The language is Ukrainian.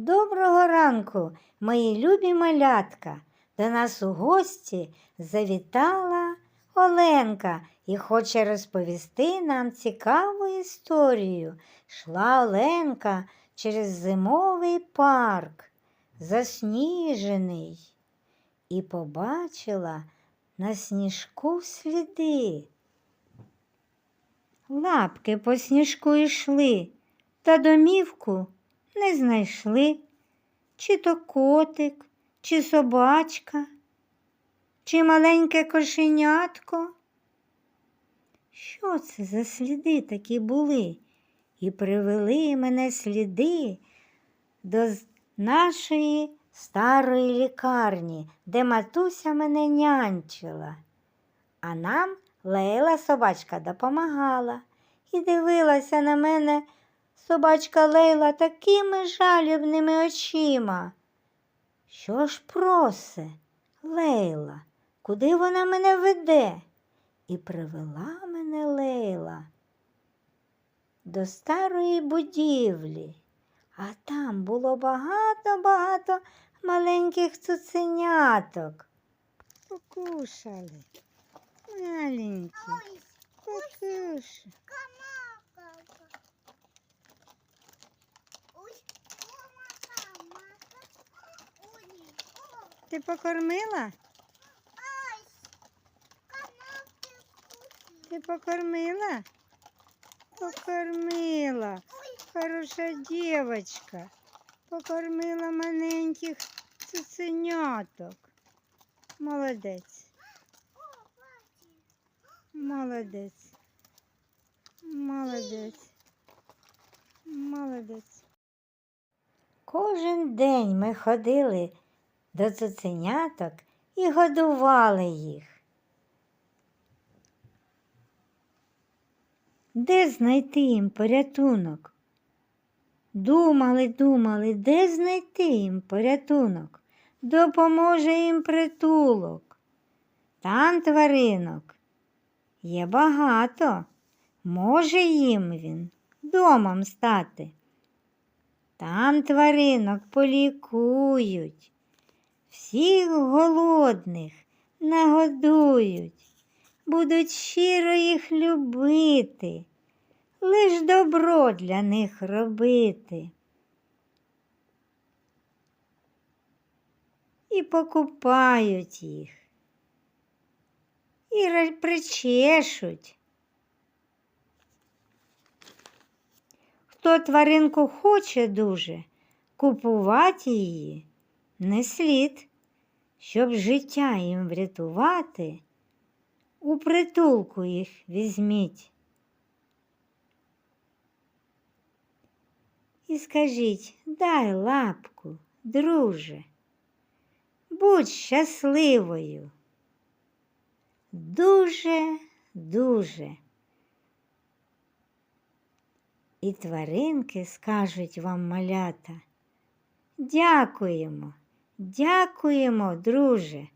Доброго ранку, мої любі малятка. До нас у гості завітала Оленка і хоче розповісти нам цікаву історію. Шла Оленка через зимовий парк, засніжений, і побачила на сніжку сліди. Лапки по сніжку йшли, та домівку не знайшли. Чи то котик, чи собачка, чи маленьке кошенятко. Що це за сліди такі були? І привели мене сліди до нашої старої лікарні, де матуся мене нянчила. А нам Лейла собачка допомагала і дивилася на мене собачка Лейла такими жалібними очима. Що ж просе, Лейла, куди вона мене веде? І привела мене Лейла до старої будівлі, а там було багато-багато маленьких цуценяток. Покушали. Маленькі, покушали. Ти покормила? Ти покормила? Покормила. Хороша дівчинка. Покормила маленьких цуценяток. Молодець. Молодець. Молодець. Молодець. Кожен день ми ходили до цуценяток і годували їх. Де знайти їм порятунок? Думали, думали, де знайти їм порятунок? Допоможе їм притулок. Там тваринок є багато. Може їм він домом стати. Там тваринок полікують, всіх голодних нагодують, будуть щиро їх любити, лиш добро для них робити. І покупають їх, і причешуть. Хто тваринку хоче дуже, купувати її не слід, щоб життя їм врятувати, у притулку їх візьміть. І скажіть, дай лапку, друже, будь щасливою. Дуже, дуже. І тваринки скажуть вам малята. Дякуємо, дякуємо, друже.